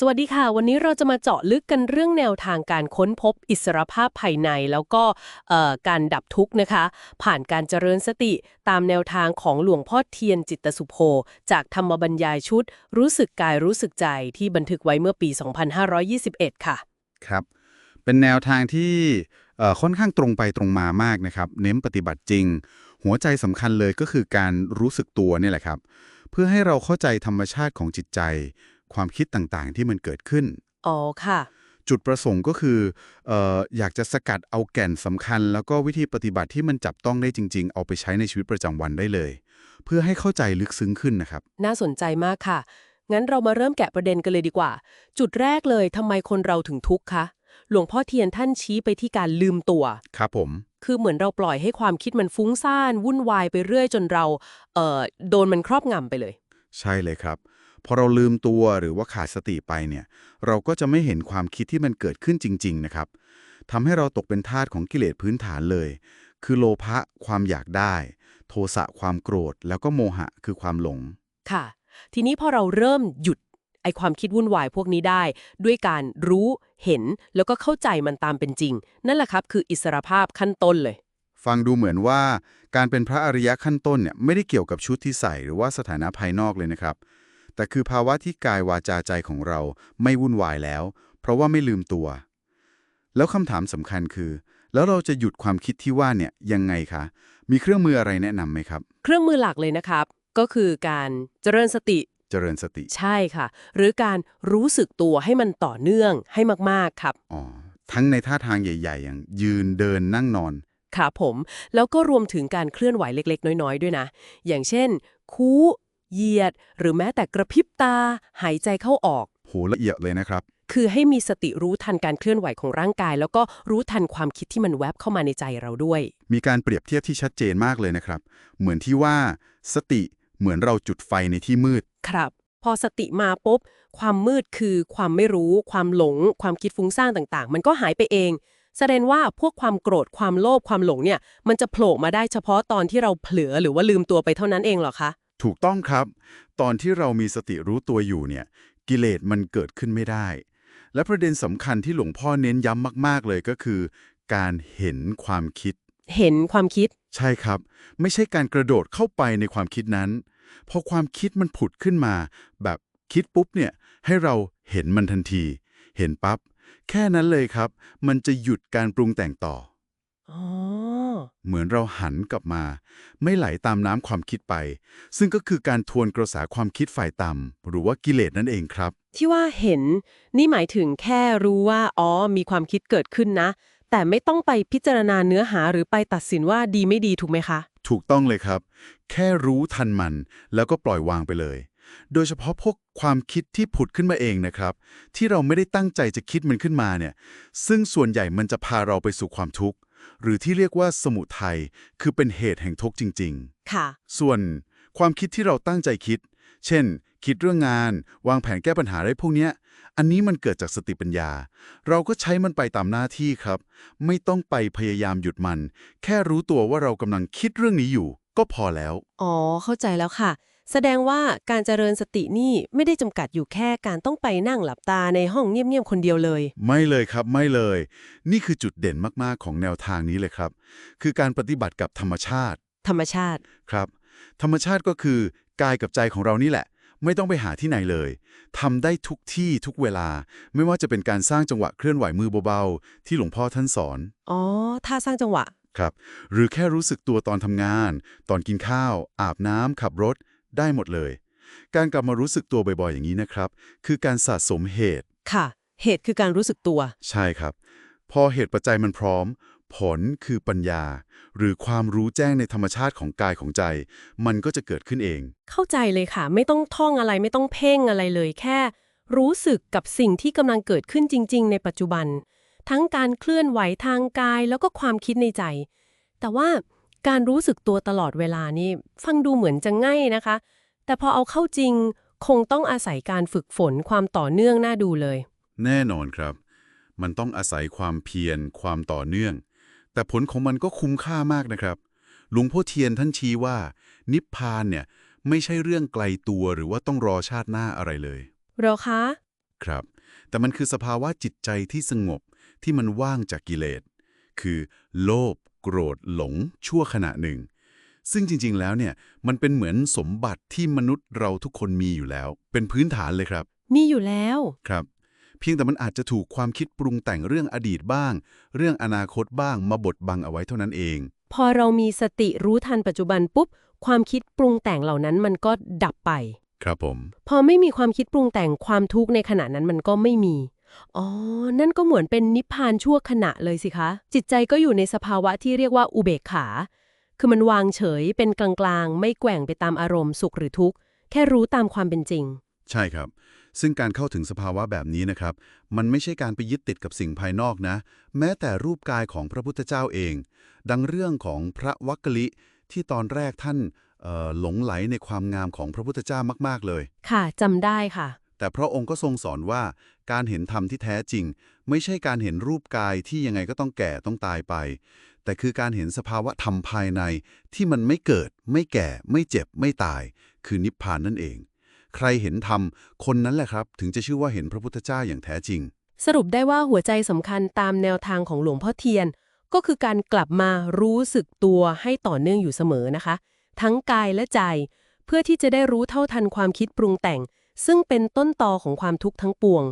สวัสดีค่ะ วันนี้เราจะมาเจาะลึกกันเรื่องแนวทางการค้นพบอิสรภาพภายใน แล้วก็การดับทุกข์นะคะ ผ่านการเจริญสติตามแนวทางของหลวงพ่อเทียนจิตตสุโภ จากธรรมบรรยายชุด รู้สึกกายรู้สึกใจที่บันทึกไว้เมื่อปี 2521 ค่ะ ครับ เป็นแนวทางที่ค่อนข้างตรงไปตรงมามากนะครับ เน้นปฏิบัติจริง หัวใจสำคัญเลยก็คือการรู้สึกตัวนี่แหละครับ เพื่อให้เราเข้าใจธรรมชาติของจิตใจ ความคิดต่างๆ ที่มันเกิดขึ้น อ๋อค่ะ จุดประสงค์ก็คือเอ่ออยากจะสกัดเอาแก่นสำคัญ แล้วก็วิธีปฏิบัติที่มันจับต้องได้จริง ๆ เอาไปใช้ในชีวิตประจำวันได้เลย เพื่อให้เข้าใจลึกซึ้งขึ้นนะครับ น่าสนใจมากค่ะ งั้นเรามาเริ่มแกะประเด็นกันเลยดีกว่า จุดแรกเลยทำไมคนเราถึงทุกข์คะหลวงพ่อเทียนท่านชี้ไปที่การลืมตัว ครับผม คือเหมือนเราปล่อยให้ความคิดมันฟุ้งซ่าน วุ่นวายไปเรื่อยจนเรา เอ่อ โดนมันครอบงำไปเลย ใช่เลยครับ พอเราลืมตัวหรือว่าขาดสติไปเนี่ย เราก็จะไม่เห็นความคิดที่มันเกิดขึ้นจริง ๆ นะครับทำให้เราตกเป็นทาสของกิเลสพื้นฐานเลย คือโลภะความอยากได้ โทสะความโกรธ แล้วก็โมหะคือความหลง ค่ะ ทีนี้พอเราเริ่มหยุดไอความคิดวุ่นวายพวกนี้ได้ ด้วยการรู้เห็นแล้วก็เข้าใจมันตามเป็นจริง นั่นแหละครับ คืออิสรภาพขั้นต้นเลย ฟังดูเหมือนว่า การเป็นพระอริยะขั้นต้นเนี่ยไม่ได้เกี่ยวกับชุดที่ใส่หรือว่าสถานะภายนอกเลยนะครับ แต่คือภาวะที่กายวาจาใจของเราไม่วุ่นวายแล้ว เพราะว่าไม่ลืมตัว แล้วคำถามสำคัญคือ แล้วเราจะหยุดความคิดที่ว่าเนี่ยยังไงคะ มีเครื่องมืออะไรแนะนำไหมครับ เครื่องมือหลักเลยนะครับ ก็คือการเจริญสติ เจริญสติ ใช่ค่ะ หรือการรู้สึกตัวให้มันต่อเนื่องให้มากๆครับ อ๋อ ทั้งในท่าทางใหญ่ ๆ อย่างยืนเดินนั่งนอนครับผม แล้วก็รวมถึงการเคลื่อนไหวเล็ก ๆ น้อย ๆ ด้วยนะ อย่างเช่น คู้ เหยียด หรือแม้แต่กระพริบตา หายใจเข้าออก โหละเอียดเลยนะครับ คือให้มีสติรู้ทันการเคลื่อนไหวของร่างกาย แล้วก็รู้ทันความคิดที่มันแวบเข้ามาในใจเราด้วย มีการเปรียบเทียบที่ชัดเจนมากเลยนะครับ เหมือนที่ว่า สติเหมือนเราจุดไฟในที่มืด ครับ พอสติมาปุ๊บ ความมืดคือความไม่รู้ ความหลง ความคิดฟุ้งซ่านต่างๆ มันก็หายไปเอง แสดงว่าพวกความโกรธความโลภความหลงเนี่ย มันจะโผล่มาได้เฉพาะตอนที่เราเผลอหรือว่าลืมตัวไปเท่านั้นเองเหรอคะ ถูกต้องครับ ตอนที่เรามีสติรู้ตัวอยู่เนี่ย กิเลสมันเกิดขึ้นไม่ได้ และประเด็นสำคัญที่หลวงพ่อเน้นย้ำมาก ๆ เลยก็คือ การเห็นความคิด เห็นความคิด ใช่ครับ ไม่ใช่การกระโดดเข้าไปในความคิดนั้น พอความคิดมันผุดขึ้นมา แบบคิดปุ๊บเนี่ย ให้เราเห็นมันทันที เห็นปั๊บ แค่นั้นเลยครับ มันจะหยุดการปรุงแต่งต่อ อ๋อ เหมือนเราหันกลับมา ไม่ไหลตามน้ำความคิดไป ซึ่งก็คือการทวนกระแสความคิดฝ่ายต่ำหรือว่ากิเลสนั่นเองครับ ที่ว่าเห็น นี่หมายถึงแค่รู้ว่า อ๋อ มีความคิดเกิดขึ้นนะ แต่ไม่ต้องไปพิจารณาเนื้อหาหรือไปตัดสินว่าดีไม่ดีถูกไหมคะ ถูกต้องเลยครับ แค่รู้ทันมัน แล้วก็ปล่อยวางไปเลย โดยเฉพาะพวกความคิดที่ผุดขึ้นมาเองนะครับ ที่เราไม่ได้ตั้งใจจะคิดมันขึ้นมาเนี่ย ซึ่งส่วนใหญ่มันจะพาเราไปสู่ความทุกข์ หรือที่เรียกว่าสมุทัยคือเป็นเหตุแห่งทุกข์จริง ๆ ค่ะ ส่วนความคิดที่เราตั้งใจคิด เช่น คิดเรื่องงาน วางแผนแก้ปัญหาได้พวกเนี้ย อันนี้มันเกิดจากสติปัญญา เราก็ใช้มันไปตามหน้าที่ครับ ไม่ต้องไปพยายามหยุดมัน แค่รู้ตัวว่าเรากำลังคิดเรื่องนี้อยู่ ก็พอแล้ว อ๋อ เข้าใจแล้วค่ะ แสดงว่าการเจริญสตินี่ไม่ได้จำกัดอยู่แค่การต้องไปนั่งหลับตาในห้องเงียบๆคนเดียวเลย ไม่เลยครับไม่เลย นี่คือจุดเด่นมากๆของแนวทางนี้เลยครับ คือการปฏิบัติกับธรรมชาติ ธรรมชาติครับ ธรรมชาติก็คือกายกับใจของเรานี่แหละ ไม่ต้องไปหาที่ไหนเลยทำได้ทุกที่ทุกเวลา ไม่ว่าจะเป็นการสร้างจังหวะเคลื่อนไหวมือเบาๆที่หลวงพ่อท่านสอนอ๋อท่าสร้างจังหวะครับหรือแค่รู้สึกตัวตอนทำงาน ตอนกินข้าว อาบน้ำขับรถ ได้หมดเลย การกลับมารู้สึกตัวบ่อยๆ อย่างนี้นะครับ คือการสะสมเหตุ ค่ะ เหตุคือการรู้สึกตัว ใช่ครับ พอเหตุปัจจัยมันพร้อม ผลคือปัญญา หรือความรู้แจ้งในธรรมชาติของกายของใจ มันก็จะเกิดขึ้นเอง เข้าใจเลยค่ะ ไม่ต้องท่องอะไรไม่ต้องเพ่งอะไรเลยแค่ รู้สึกกับสิ่งที่กำลังเกิดขึ้นจริง ๆ ในปัจจุบัน ทั้งการเคลื่อนไหวทางกายแล้วก็ความคิดในใจ แต่ว่า การรู้สึกตัวตลอดเวลานี่ฟังดูเหมือนจะง่ายนะคะ แต่พอเอาเข้าจริงคงต้องอาศัยการฝึกฝนความต่อเนื่องน่าดูเลย แน่นอนครับ มันต้องอาศัยความเพียรความต่อเนื่อง แต่ผลของมันก็คุ้มค่ามากนะครับหลวงพ่อเทียนท่านชี้ว่า นิพพานเนี่ยไม่ใช่เรื่องไกลตัวหรือว่าต้องรอชาติหน้าอะไรเลยเหรอคะ ครับ แต่มันคือสภาวะจิตใจที่สงบที่มันว่างจากกิเลส คือ โลภ โกรธหลงชั่วขณะหนึ่ง ซึ่งจริง ๆ แล้วเนี่ยมันเป็นเหมือนสมบัติที่มนุษย์เราทุกคนมีอยู่แล้ว เป็นพื้นฐานเลยครับ มีอยู่แล้วครับ เพียงแต่มันอาจจะถูกความคิดปรุงแต่งเรื่องอดีตบ้าง เรื่องอนาคตบ้างมาบดบังเอาไว้เท่านั้นเอง พอเรามีสติรู้ทันปัจจุบันปุ๊บ ความคิดปรุงแต่งเหล่านั้นมันก็ดับไป ครับผม พอไม่มีความคิดปรุงแต่งความทุกข์ในขณะนั้นมันก็ไม่มี อ๋อ นั่นก็เหมือนเป็นนิพพานชั่วขณะเลยสิคะ จิตใจก็อยู่ในสภาวะที่เรียกว่าอุเบกขา คือมันวางเฉยเป็นกลางๆ ไม่แกว่งไปตามอารมณ์สุขหรือทุกข์ แค่รู้ตามความเป็นจริง ใช่ครับ ซึ่งการเข้าถึงสภาวะแบบนี้นะครับ มันไม่ใช่การไปยึดติดกับสิ่งภายนอกนะ แม้แต่รูปกายของพระพุทธเจ้าเอง ดังเรื่องของพระวักกลิที่ตอนแรกท่านเอ่อหลงไหลในความงามของพระพุทธเจ้ามาก ๆ เลย ค่ะจำได้ค่ะ แต่พระองค์ก็ทรงสอนว่าการเห็นธรรมที่แท้จริง ไม่ใช่การเห็นรูปกายที่ยังไงก็ต้องแก่ต้องตายไป แต่คือการเห็นสภาวะธรรมภายในที่มันไม่เกิด ไม่แก่ ไม่เจ็บ ไม่ตาย คือนิพพานนั่นเอง ใครเห็นธรรมคนนั้นแหละครับ ถึงจะชื่อว่าเห็นพระพุทธเจ้าอย่างแท้จริง สรุปได้ว่าหัวใจสำคัญตามแนวทางของหลวงพ่อเทียน ก็คือการกลับมารู้สึกตัวให้ต่อเนื่องอยู่เสมอนะคะ ทั้งกายและใจ เพื่อที่จะได้รู้เท่าทันความคิดปรุงแต่ง ซึ่งเป็นต้นตอของความทุกข์ทั้งปวง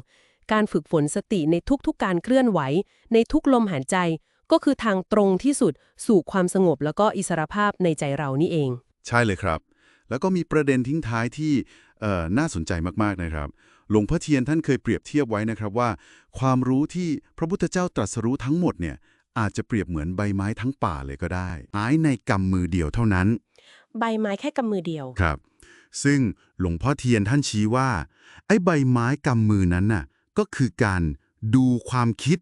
การฝึกฝนสติในทุกๆการเคลื่อนไหว ในทุกลมหายใจ ก็คือทางตรงที่สุดสู่ความสงบแล้วก็อิสรภาพในใจเรานี่เอง ใช่เลยครับ แล้วก็มีประเด็นทิ้งท้ายที่เอ่อน่าสนใจมากๆนะครับ หลวงพ่อเทียนท่านเคยเปรียบเทียบไว้นะครับว่า ความรู้ที่พระพุทธเจ้าตรัสรู้ทั้งหมดเนี่ยอาจจะเปรียบเหมือนใบไม้ทั้งป่าเลยก็ได้ไม้ในกำมือเดียวเท่านั้น ใบไม้แค่กำมือเดียวครับ ซึ่งหลวงพ่อเทียนท่านชี้ว่า ไอ้ใบไม้กำมือนั้นน่ะก็คือการดูความคิด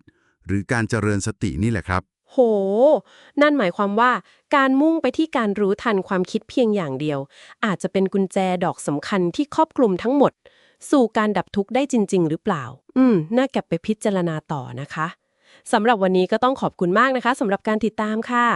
หรือการเจริญสตินี่แหละครับ โห นั่นหมายความว่า การมุ่งไปที่การรู้ทันความคิดเพียงอย่างเดียว อาจจะเป็นกุญแจดอกสำคัญที่ครอบคลุมทั้งหมด สู่การดับทุกข์ได้จริง ๆ หรือเปล่า อืม น่าเก็บไปพิจารณาต่อนะคะสำหรับวันนี้ก็ต้องขอบคุณมากนะคะสำหรับการติดตามค่ะ